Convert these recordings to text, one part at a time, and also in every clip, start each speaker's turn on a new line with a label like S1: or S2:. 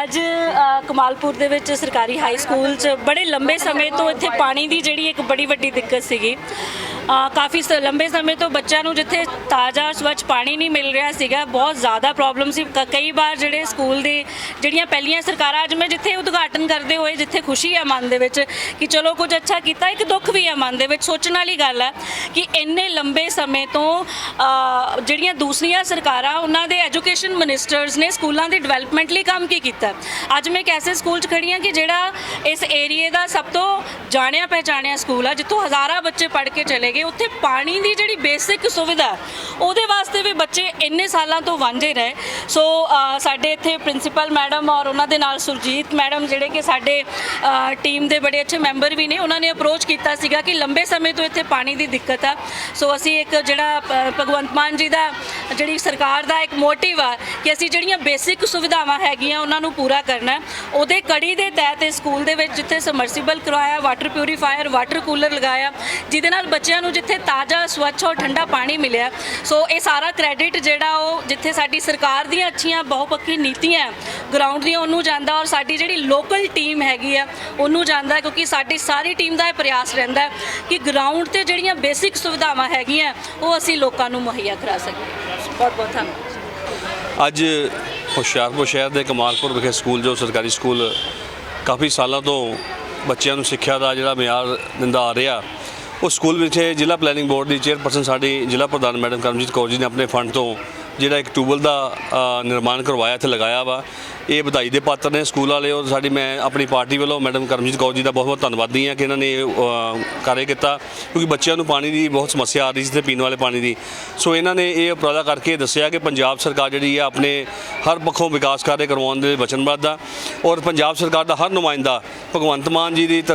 S1: ਅੱਜ ਕਮਾਲਪੁਰ ਦੇ ਵਿੱਚ ਸਰਕਾਰੀ ਹਾਈ ਸਕੂਲ 'ਚ ਬੜੇ ਲੰਬੇ ਸਮੇਂ ਤੋਂ ਇੱਥੇ ਪਾਣੀ ਦੀ ਜਿਹੜੀ ਇੱਕ ਬੜੀ ਵੱਡੀ ਦਿੱਕਤ ਸੀਗੀ। ਕਾਫੀ ਸ- ਲੰਬੇ ਸਮੇਂ ਤੋਂ ਬੱਚਿਆਂ ਨੂੰ ਜਿੱਥੇ ਤਾਜ਼ਾ ਸਵੱਛ ਪਾਣੀ ਨਹੀਂ ਮਿਲ ਰਿਹਾ ਸੀਗਾ, ਬਹੁਤ ਜ਼ਿਆਦਾ ਪ੍ਰੋਬਲਮ ਸੀ। ਕ- ਕਈ ਵਾਰ ਜਿਹੜੇ ਸਕੂਲ ਦੇ ਜਿਹੜੀਆਂ ਪਹਿਲੀਆਂ ਸਰਕਾਰਾਂ, ਅੱਜ ਮੈਂ ਜਿੱਥੇ ਉਦਘਾਟਨ ਕਰਦੇ ਹੋਏ ਜਿੱਥੇ ਖੁਸ਼ੀ ਹੈ ਮਨ ਦੇ ਵਿੱਚ ਕਿ ਚਲੋ ਕੁਝ ਅੱਛਾ ਕੀਤਾ, ਇੱਕ ਦੁੱਖ ਵੀ ਹੈ ਮਨ ਦੇ ਵਿੱਚ, ਸੋਚਣ ਵਾਲੀ ਗੱਲ ਹੈ ਕਿ ਇੰਨੇ ਲੰਬੇ ਸਮੇਂ ਤੋਂ ਜਿਹੜੀਆਂ ਦੂਸਰੀਆਂ ਸਰਕਾਰਾਂ, ਉਹਨਾਂ ਦੇ ਐਜੂਕੇਸ਼ਨ ਮਿਨਿਸਟਰਸ ਨੇ ਸਕੂਲਾਂ ਦੀ ਡਿਵੈਲਪਮੈਂਟ ਲਈ ਕੰਮ ਕੀ ਕੀਤਾ? ਅੱਜ ਮੈਂ ਇੱਕ ਐਸੇ ਸਕੂਲ 'ਚ ਖੜੀ ਹਾਂ ਕਿ ਜਿਹੜਾ ਇਸ ਏਰੀਏ ਦਾ ਸਭ ਤੋਂ ਜਾਣਿਆ ਪਹਿਚਾਣਿਆ ਸਕੂਲ ਆ, ਜਿੱਥੋਂ ਹਜ਼ਾਰਾਂ ਬੱਚੇ ਪੜ੍ਹ ਕੇ ਚਲੇ ਗਏ ਉੱਥੇ ਪਾਣੀ ਦੀ ਜਿਹੜੀ ਬੇਸਿਕ ਸੁਵਿਧਾ, ਉਹਦੇ ਵਾਸਤੇ ਵੀ ਬੱਚੇ ਇੰਨੇ ਸਾਲਾਂ ਤੋਂ ਵਾਂਝੇ ਰਹੇ। ਸੋ ਸਾਡੇ ਇੱਥੇ ਪ੍ਰਿੰਸੀਪਲ ਮੈਡਮ ਔਰ ਉਹਨਾਂ ਦੇ ਨਾਲ ਸੁਰਜੀਤ ਮੈਡਮ ਜਿਹੜੇ ਕਿ ਸਾਡੇ ਟੀਮ ਦੇ ਬੜੇ ਅੱਛੇ ਮੈਂਬਰ ਵੀ ਨੇ, ਉਹਨਾਂ ਨੇ ਅਪਰੋਚ ਕੀਤਾ ਸੀਗਾ ਕਿ ਲੰਬੇ ਸਮੇਂ ਤੋਂ ਇੱਥੇ ਪਾਣੀ ਦੀ ਦਿੱਕਤ ਆ। ਸੋ ਅਸੀਂ ਇੱਕ ਜਿਹੜਾ ਭਗਵੰਤ ਮਾਨ ਜੀ ਦਾ ਜਿਹੜੀ ਸਰਕਾਰ ਦਾ ਇੱਕ ਮੋਟਿਵ ਆ ਕਿ ਅਸੀਂ ਜਿਹੜੀਆਂ ਬੇਸਿਕ ਸੁਵਿਧਾਵਾਂ ਹੈਗੀਆਂ ਉਹਨਾਂ ਨੂੰ ਪੂਰਾ ਕਰਨਾ ਉਹਦੇ ਕੜੀ ਦੇ ਤਹਿਤ ਇਸ ਸਕੂਲ ਦੇ ਵਿੱਚ ਜਿੱਥੇ ਸਮਰਸੀਬਲ ਕਰਵਾਇਆ ਵਾਟਰ ਪਿਊਰੀਫਾਇਰ ਵਾਟਰ ਕੂਲਰ ਲਗਾਇਆ, ਜਿਹਦੇ ਨਾਲ ਬੱਚਿਆਂ ਨੂੰ ਜਿੱਥੇ ਤਾਜ਼ਾ, ਸਵੱਛ ਔਰ ਠੰਡਾ ਪਾਣੀ ਮਿਲਿਆ। ਸੋ ਇਹ ਸਾਰਾ ਕ੍ਰੈਡਿਟ ਜਿਹੜਾ ਉਹ ਜਿੱਥੇ ਸਾਡੀ ਸਰਕਾਰ ਦੀਆਂ ਅੱਛੀਆਂ, ਬਹੁਪੱਖੀ ਨੀਤੀਆਂ ਗਰਾਊਂਡ ਦੀਆਂ, ਉਹਨੂੰ ਜਾਂਦਾ ਔਰ ਸਾਡੀ ਜਿਹੜੀ ਲੋਕਲ ਟੀਮ ਹੈਗੀ ਆ, ਉਹਨੂੰ ਜਾਂਦਾ ਕਿਉਂਕਿ ਸਾਡੀ ਸਾਰੀ ਟੀਮ ਦਾ ਇਹ ਪ੍ਰਯਾਸ ਰਹਿੰਦਾ ਕਿ ਗਰਾਊਂਡ ਤੇ ਜਿਹੜੀਆਂ ਬੇਸਿਕ ਸੁਵਿਧਾਵਾਂ ਹੈਗੀਆਂ, ਉਹ ਅਸੀਂ ਲੋਕਾਂ ਨੂੰ ਮੁਹੱਈਆ ਕਰਾ ਸਕੀਏ। ਬਹੁਤ ਬਹੁਤ ਧੰਨਵਾਦ
S2: ਅੱਜ ਹੁਸ਼ਿਆਰਪੁਰ ਸ਼ਹਿਰ ਦੇ ਕਮਾਲਪੁਰ ਵਿਖੇ ਸਕੂਲ, ਜੋ ਸਰਕਾਰੀ ਸਕੂਲ, ਕਾਫੀ ਸਾਲਾਂ ਤੋਂ ਬੱਚਿਆਂ ਨੂੰ ਸਿੱਖਿਆ ਦਾ ਜਿਹੜਾ ਮਿਆਰ ਦਿੰਦਾ ਆ ਰਿਹਾ, ਉਹ ਸਕੂਲ ਵਿਖੇ ਜ਼ਿਲ੍ਹਾ ਪਲੈਨਿੰਗ ਬੋਰਡ ਦੀ ਚੇਅਰਪਰਸਨ ਸਾਡੀ ਜ਼ਿਲ੍ਹਾ ਪ੍ਰਧਾਨ ਮੈਡਮ ਕਰਮਜੀਤ ਕੌਰ ਜੀ ਨੇ ਆਪਣੇ ਫੰਡ ਤੋਂ ਜਿਹੜਾ ਇੱਕ ਟਿਊਬਲ ਦਾ ਨਿਰਮਾਣ ਕਰਵਾਇਆ ਇੱਥੇ ਲਗਾਇਆ ਵਾ। ਇਹ ਵਧਾਈ ਦੇ ਪਾਤਰ ਨੇ ਸਕੂਲ ਵਾਲੇ ਔਰ ਸਾਡੀ ਮੈਂ ਆਪਣੀ ਪਾਰਟੀ ਵੱਲੋਂ ਮੈਡਮ ਕਰਮਜੀਤ ਕੌਰ ਜੀ ਦਾ ਬਹੁਤ ਬਹੁਤ ਧੰਨਵਾਦੀ ਹਾਂ ਕਿ ਇਹਨਾਂ ਨੇ ਇਹ, ਕਾਰਜ ਕੀਤਾ। ਕਿਉਂਕਿ ਬੱਚਿਆਂ ਨੂੰ ਪਾਣੀ ਦੀ ਬਹੁਤ ਸਮੱਸਿਆ ਆ ਰਹੀ ਸੀ ਤੇ ਪੀਣ ਵਾਲੇ ਪਾਣੀ ਦੀ। ਸੋ ਇਹਨਾਂ ਨੇ ਇਹ ਉਪਰਾਲਾ ਕਰਕੇ ਦੱਸਿਆ ਕਿ ਪੰਜਾਬ ਸਰਕਾਰ ਜਿਹੜੀ ਆ ਆਪਣੇ ਹਰ ਪੱਖੋਂ ਵਿਕਾਸ ਕਾਰਜ ਕਰਵਾਉਣ ਦੇ ਵਚਨਬੱਧ ਆ। ਔਰ ਪੰਜਾਬ ਸਰਕਾਰ ਦਾ ਹਰ ਨੁਮਾਇੰਦਾ ਭਗਵੰਤ ਮਾਨ ਜੀ ਦੀ ਤ-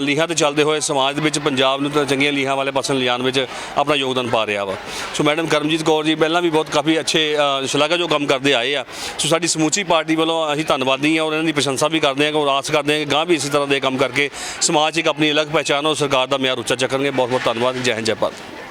S2: ਲੀਹਾਂ ਤੇ ਚੱਲਦੇ ਹੋਏ ਸਮਾਜ ਦੇ ਵਿੱਚ ਪੰਜਾਬ ਨੂੰ ਤਾਂ ਚੰਗੀਆਂ ਲੀਹਾਂ ਵਾਲੇ ਪਾਸੇ ਲਿਜਾਣ ਵਿੱਚ ਆਪਣਾ ਯੋਗਦਾਨ ਪਾ ਰਿਹਾ ਵਾ। ਸੋ ਮੈਡਮ ਕਰਮਜੀਤ ਕੌਰ ਜੀ ਪਹਿਲਾਂ ਵੀ ਬਹੁਤ ਕਾਫੀ ਅੱਛੇ ਅ, ਸ਼ਲਾਘਾ ਜੋ ਕੰਮ ਕਰਦੇ ਆਏ ਆ। ਸੋ ਸਾਡੀ ਸਮੂਚੀ ਪਾਰਟੀ ਵੱਲੋਂ ਅਸੀਂ ਧੰਨਵਾਦੀ ਹਾਂ ਔਰ ਇਹਨਾਂ ਦੀ ਪ੍ਰਸ਼ੰਸਾ ਵੀ ਕਰਦੇ ਹਾਂ ਕਿ ਔਰ ਆਸ ਕਰਦੇ ਹਾਂ ਕਿ ਗਾਂ ਵੀ ਇਸੇ ਤਰ੍ਹਾਂ ਦੇ ਕੰਮ ਕਰਕੇ ਸਮਾਜ 'ਚ ਇੱਕ ਆਪਣੀ ਅਲੱਗ ਪਹਿਚਾਣ ਔਰ ਸਰਕਾਰ ਦਾ ਮਿਆਰ ਉੱਚਾ ਚੱਕਣਗੇ। ਬਹੁਤ ਬਹੁਤ ਧੰਨਵਾਦ। ਜੈ ਹਿੰਦ ਜੈ ਭਾਰਤ।